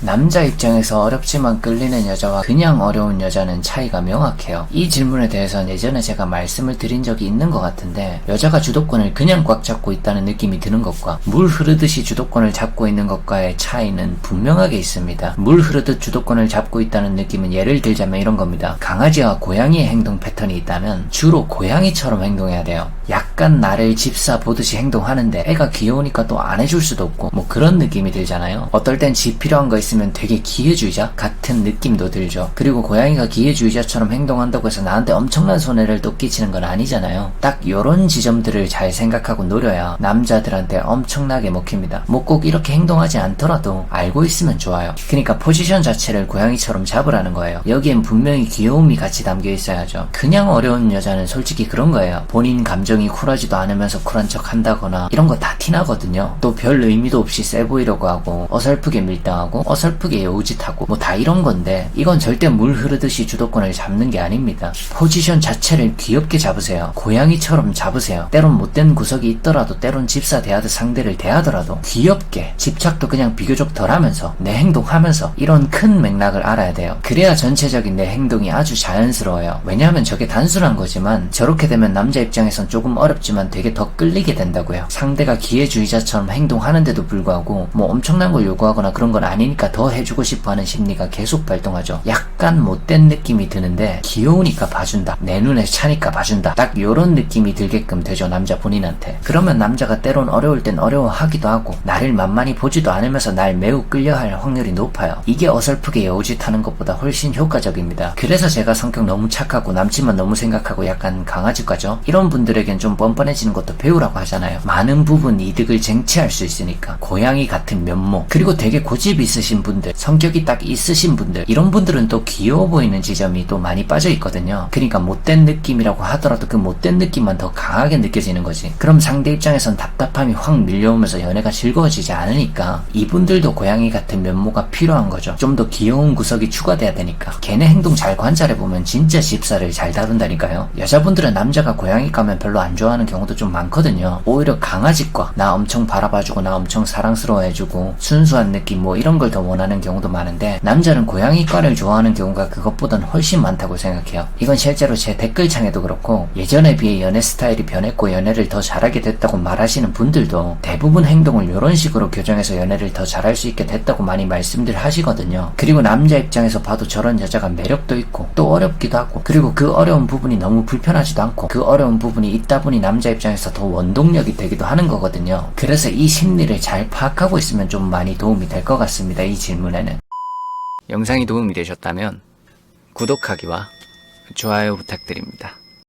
남자 입장에서 어렵지만 끌리는 여자와 그냥 어려운 여자는 차이가 명확해요. 이 질문에 대해서는 예전에 제가 말씀을 드린 적이 있는 것 같은데 여자가 주도권을 그냥 꽉 잡고 있다는 느낌이 드는 것과 물 흐르듯이 주도권을 잡고 있는 것과의 차이는 분명하게 있습니다. 물 흐르듯 주도권을 잡고 있다는 느낌은 예를 들자면 이런 겁니다. 강아지와 고양이의 행동 패턴이 있다면 주로 고양이처럼 행동해야 돼요. 약간 나를 집사 보듯이 행동하는데 애가 귀여우니까 또 안 해줄 수도 없고 뭐 그런 느낌이 들잖아요. 어떨 땐 지 필요한 거 있으면 되게 기회주의자 같은 느낌도 들죠. 그리고 고양이가 기회주의자처럼 행동한다고 해서 나한테 엄청난 손해를 또 끼치는 건 아니잖아요. 딱 요런 지점들을 잘 생각하고 노려야 남자들한테 엄청나게 먹힙니다. 뭐 꼭 이렇게 행동하지 않더라도 알고 있으면 좋아요. 그러니까 포지션 자체를 고양이처럼 잡으라는 거예요. 여기엔 분명히 귀여움이 같이 담겨 있어야죠. 그냥 어려운 여자는 솔직히 그런 거예요. 본인 감정이 쿨 하지도 않으면서 쿨한 척 한다거나 이런 거 다 티나거든요. 또 별 의미도 없이 세 보이려고 하고 어설프게 밀당하고 어설프게 여우짓하고 뭐 다 이런 건데 이건 절대 물 흐르듯이 주도권을 잡는 게 아닙니다. 포지션 자체를 귀엽게 잡으세요. 고양이처럼 잡으세요. 때론 못된 구석이 있더라도 때론 집사 대하듯 상대를 대하더라도 귀엽게 집착도 그냥 비교적 덜하면서 내 행동하면서 이런 큰 맥락을 알아야 돼요. 그래야 전체적인 내 행동이 아주 자연스러워요. 왜냐하면 저게 단순한 거지만 저렇게 되면 남자 입장에선 조금 어렵 지만 되게 더 끌리게 된다고요. 상대가 기회주의자처럼 행동하는데도 불구하고 뭐 엄청난 걸 요구하거나 그런 건 아니니까 더 해주고 싶어 하는 심리가 계속 발동하죠. 약간 못된 느낌이 드는데 귀여우니까 봐준다. 내 눈에 차니까 봐준다. 딱 요런 느낌이 들게끔 되죠. 남자 본인한테. 그러면 남자가 때론 어려울 땐 어려워하기도 하고 나를 만만히 보지도 않으면서 날 매우 끌려할 확률이 높아요. 이게 어설프게 여우짓하는 것보다 훨씬 효과적입니다. 그래서 제가 성격 너무 착하고 남친만 너무 생각하고 약간 강아지과죠. 이런 분들에겐 좀 뻔 뻔해지는 것도 배우라고 하잖아요. 많은 부분 이득을 쟁취할 수 있으니까 고양이 같은 면모 그리고 되게 고집 있으신 분들 성격이 딱 있으신 분들 이런 분들은 또 귀여워 보이는 지점이 또 많이 빠져 있거든요. 그러니까 못된 느낌이라고 하더라도 그 못된 느낌만 더 강하게 느껴지는 거지. 그럼 상대 입장에선 답답함이 확 밀려오면서 연애가 즐거워지지 않으니까 이분들도 고양이 같은 면모가 필요한 거죠. 좀 더 귀여운 구석이 추가돼야 되니까. 걔네 행동 잘 관찰해 보면 진짜 집사를 잘 다룬다니까요. 여자분들은 남자가 고양이 가면 별로 안 좋아하는 경우도 좀 많거든요. 오히려 강아지과 나 엄청 바라봐주고 나 엄청 사랑스러워해주고 순수한 느낌 뭐 이런 걸 더 원하는 경우도 많은데 남자는 고양이과를 좋아하는 경우가 그것보단 훨씬 많다고 생각해요. 이건 실제로 제 댓글창에도 그렇고 예전에 비해 연애 스타일이 변했고 연애를 더 잘하게 됐다고 말하시는 분들도 대부분 행동을 이런 식으로 교정해서 연애를 더 잘할 수 있게 됐다고 많이 말씀들 하시거든요. 그리고 남자 입장에서 봐도 저런 여자가 매력도 있고 또 어렵기도 하고 그리고 그 어려운 부분이 너무 불편하지도 않고 그 어려운 부분이 있다 보니 남자 입장에서 더 원동력이 되기도 하는 거거든요. 그래서 이 심리를 잘 파악하고 있으면 좀 많이 도움이 될 것 같습니다. 이 질문에는. 영상이 도움이 되셨다면 구독하기와 좋아요 부탁드립니다.